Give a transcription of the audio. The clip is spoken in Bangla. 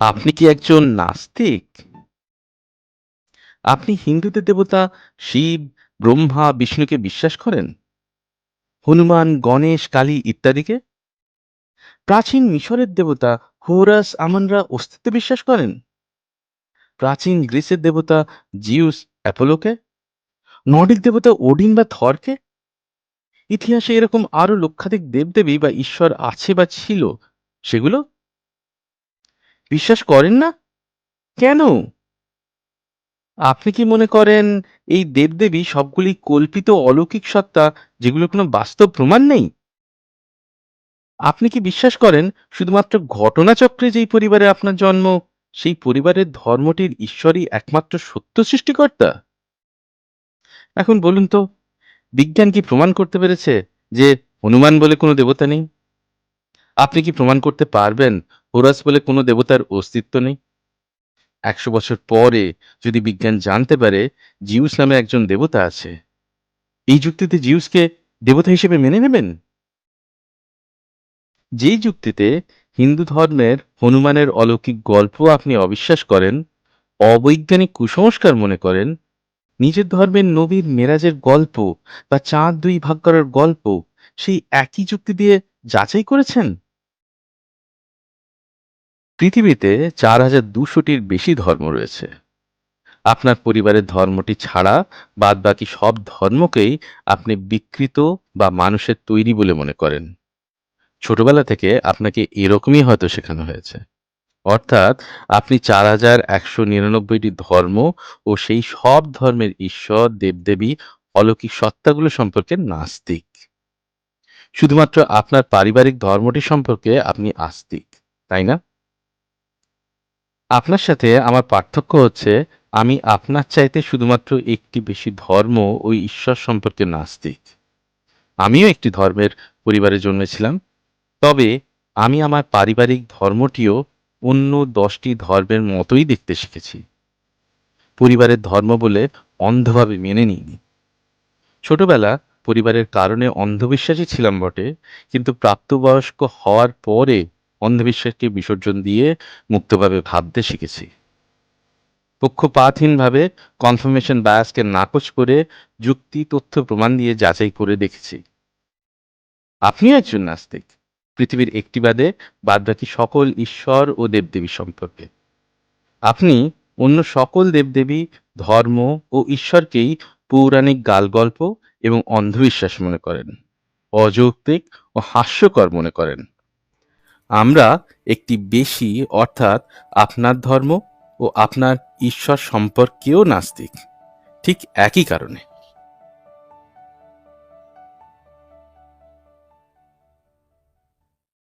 আপনি কি একজন নাস্তিক? আপনি হিন্দুদের দেবতা শিব, ব্রহ্মা, বিষ্ণুকে বিশ্বাস করেন? হনুমান, গণেশ, কালী ইত্যাদিকে? প্রাচীন মিশরের দেবতা হোরাস, আমানরা অস্তিত্বে বিশ্বাস করেন? প্রাচীন গ্রিসের দেবতা জিউস, অ্যাপোলোকে? নর্ডিক দেবতা ওডিন বা থরকে? ইতিহাসে এরকম আরও লক্ষাধিক দেবদেবী বা ঈশ্বর আছে বা ছিল, সেগুলো বিশ্বাস করেন না? কেন? আপনি কি মনে করেন এই দেবদেবী সবগুলি কল্পিত অলৌকিক সত্তা যেগুলোর কোনো বাস্তব প্রমাণ নেই? আপনি কি বিশ্বাস করেন শুধুমাত্র ঘটনাচক্রে যেই পরিবারে আপনার জন্ম, সেই পরিবারের ধর্মটির ঈশ্বরই একমাত্র সত্য সৃষ্টিকর্তা? এখন বলুন তো, বিজ্ঞান কি প্রমাণ করতে পেরেছে যে হনুমান বলে কোনো দেবতা নেই? আপনি কি প্রমাণ করতে পারবেন? হোরাস বলে কোনো দেবতার অস্তিত্ব নেই। একশো বছর পরে যদি বিজ্ঞান জানতে পারে, জিউস নামে একজন দেবতা আছে। এই যুক্তিতে জিউসকে দেবতা হিসেবে মেনে নেবেন? যেই যুক্তিতে হিন্দু ধর্মের হনুমানের অলৌকিক গল্প আপনি অবিশ্বাস করেন, অবৈজ্ঞানিক কুসংস্কার মনে করেন, নিজের ধর্মের নবীর মেরাজের গল্প বা চাঁদ দুই ভাগ করার গল্প, সেই একই যুক্তি দিয়ে যাচাই করেছেন? পৃথিবীতে চার হাজার দুশোটির বেশি ধর্ম রয়েছে। আপনার পরিবারের ধর্মটি ছাড়া বাদ বাকি সব ধর্মকেই আপনি বিকৃত বা মানুষের তৈরি বলে মনে করেন। ছোটবেলা থেকে আপনাকে এরকমই হয়তো শেখানো হয়েছে। অর্থাৎ আপনি চার হাজার একশো নিরানব্বইটি ধর্ম ও সেই সব ধর্মের ঈশ্বর, দেবদেবী, অলৌকিক সত্তাগুলো সম্পর্কে নাস্তিক। শুধুমাত্র আপনার পারিবারিক ধর্মটি সম্পর্কে আপনি আস্তিক, তাই না? আপনার সাথে আমার পার্থক্য হচ্ছে, আমি আপনার চাইতে শুধুমাত্র একটি বেশি ধর্ম ও ঈশ্বর সম্পর্কে নাস্তিক। আমিও একটি ধর্মের পরিবারে জন্মেছিলাম। তবে আমি আমার পারিবারিক ধর্মটিও অন্য দশটি ধর্মের মতোই দেখতে শিখেছি। পরিবারের ধর্ম বলে অন্ধভাবে মেনে নিইনি। ছোটবেলা পরিবারের কারণে অন্ধবিশ্বাসী ছিলাম বটে, কিন্তু প্রাপ্তবয়স্ক হওয়ার পরে অন্ধবিশ্বাসকে বিসর্জন দিয়ে মুক্তভাবে ভাবতে শিখেছি। পক্ষপাতহীনভাবে কনফার্মেশন বায়াসকে নাকচ করে যুক্তি, তথ্য, প্রমাণ দিয়ে যাচাই করে দেখেছি। আপনিও একজন নাস্তিক। পৃথিবীর একটি বাদে বাদবাকি সকল ঈশ্বর ও দেবদেবী সম্পর্কে। আপনি অন্য সকল দেবদেবী, ধর্ম ও ঈশ্বরকেই পৌরাণিক গালগল্প এবং অন্ধবিশ্বাস মনে করেন, অযৌক্তিক ও হাস্যকর মনে করেন। আমরা একটি বেশি, অর্থাৎ আপনার ধর্ম ও আপনার ঈশ্বর সম্পর্কেও নাস্তিক, ঠিক একই কারণে।